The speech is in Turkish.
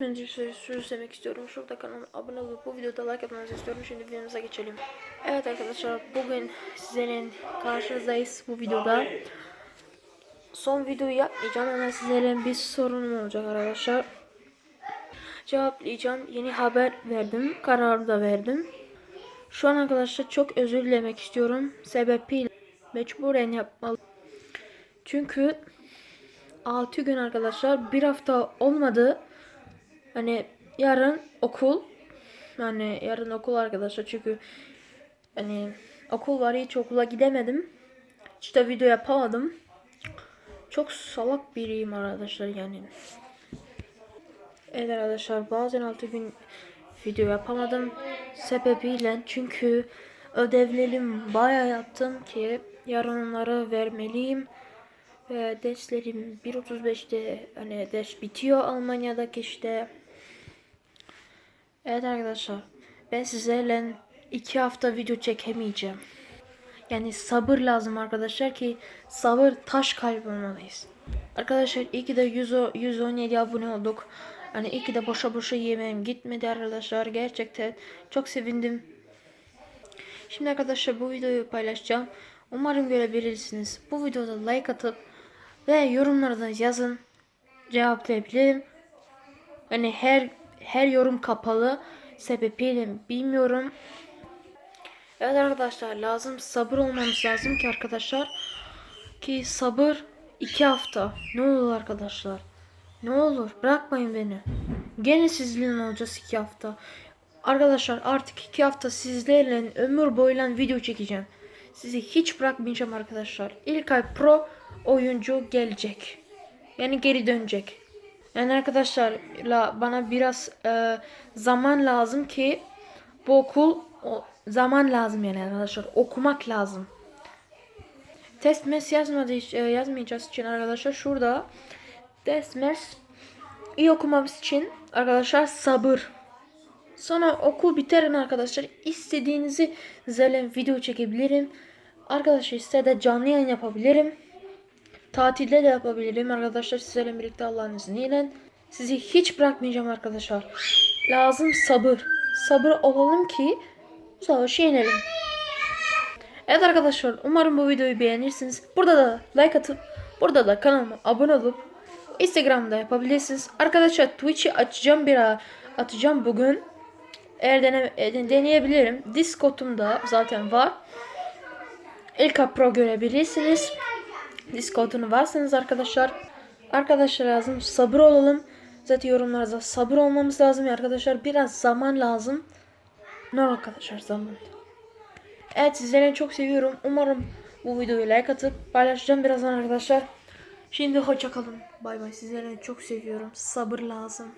Önce şöyle süslemek istiyorum. Şurada kanalıma abone olup bu videoda like atmanızı istiyorum. Şimdi videomuza geçelim. Evet arkadaşlar bugün sizlerin karşınızdayız bu videoda. Son videoyu yapmayacağım ama sizlerin bir sorunum olacak arkadaşlar. Cevaplayacağım. Yeni haber verdim. Kararı da verdim. Şu an arkadaşlar çok özür dilemek istiyorum. Sebebiyle mecburen yapmalı. Çünkü 6 gün arkadaşlar bir hafta olmadı. Hani yarın okul. Yani yarın okul arkadaşlar çünkü hani okul var hiç okula gidemedim. Hiç de video yapamadım. Çok salak biriyim arkadaşlar yani. Evet arkadaşlar bazen 6 gün video yapamadım. Sebebiyle çünkü ödevlerim bayağı yaptım ki yarın onları vermeliyim. Ve derslerim 1.35'te hani ders bitiyor Almanya'daki işte. Evet arkadaşlar ben sizlerle 2 hafta video çekemeyeceğim. Yani sabır lazım arkadaşlar ki sabır taş kalp olmalıyız. Arkadaşlar iyi ki de 100, o- 117 abone olduk. Hani iyi ki de boşa boşa yemeğim gitmedi arkadaşlar. Gerçekten çok sevindim. Şimdi arkadaşlar bu videoyu paylaşacağım. Umarım görebilirsiniz. Bu videoda like atıp ve yorumlarda yazın. Cevaplayabilirim. Hani her her yorum kapalı. Sebebiyle bilmiyorum. Evet arkadaşlar lazım sabır olmamız lazım ki arkadaşlar. Ki sabır iki hafta. Ne olur arkadaşlar. Ne olur bırakmayın beni. Gene sizlerle olacağız iki hafta. Arkadaşlar artık iki hafta sizlerle ömür boyunca video çekeceğim. Sizi hiç bırakmayacağım arkadaşlar. İlk ay pro oyuncu gelecek. Yani geri dönecek. Yani arkadaşlar la bana biraz e, zaman lazım ki bu okul o, zaman lazım yani arkadaşlar okumak lazım. Test mes yazmadı e, yazmayacağız için arkadaşlar şurada test mes iyi okumamız için arkadaşlar sabır. Sonra okul biterin arkadaşlar istediğinizi zelen video çekebilirim. Arkadaşlar size de canlı yayın yapabilirim. Tatilde de yapabilirim arkadaşlar sizlerle birlikte Allah'ın izniyle. Sizi hiç bırakmayacağım arkadaşlar. Lazım sabır. Sabır olalım ki bu savaşı yenelim. Evet arkadaşlar umarım bu videoyu beğenirsiniz. Burada da like atıp burada da kanalıma abone olup Instagram'da yapabilirsiniz. Arkadaşlar Twitch'i açacağım bir atacağım bugün. Eğer dene, e, deneyebilirim. Discord'um zaten var. Elka Pro görebilirsiniz. Discord'unu varsanız arkadaşlar. Arkadaşlar lazım sabır olalım. Zaten yorumlarda sabır olmamız lazım arkadaşlar. Biraz zaman lazım. Ne arkadaşlar zaman. Evet sizleri çok seviyorum. Umarım bu videoyu like atıp paylaşacağım birazdan arkadaşlar. Şimdi hoşça kalın. Bay bay. Sizleri çok seviyorum. Sabır lazım.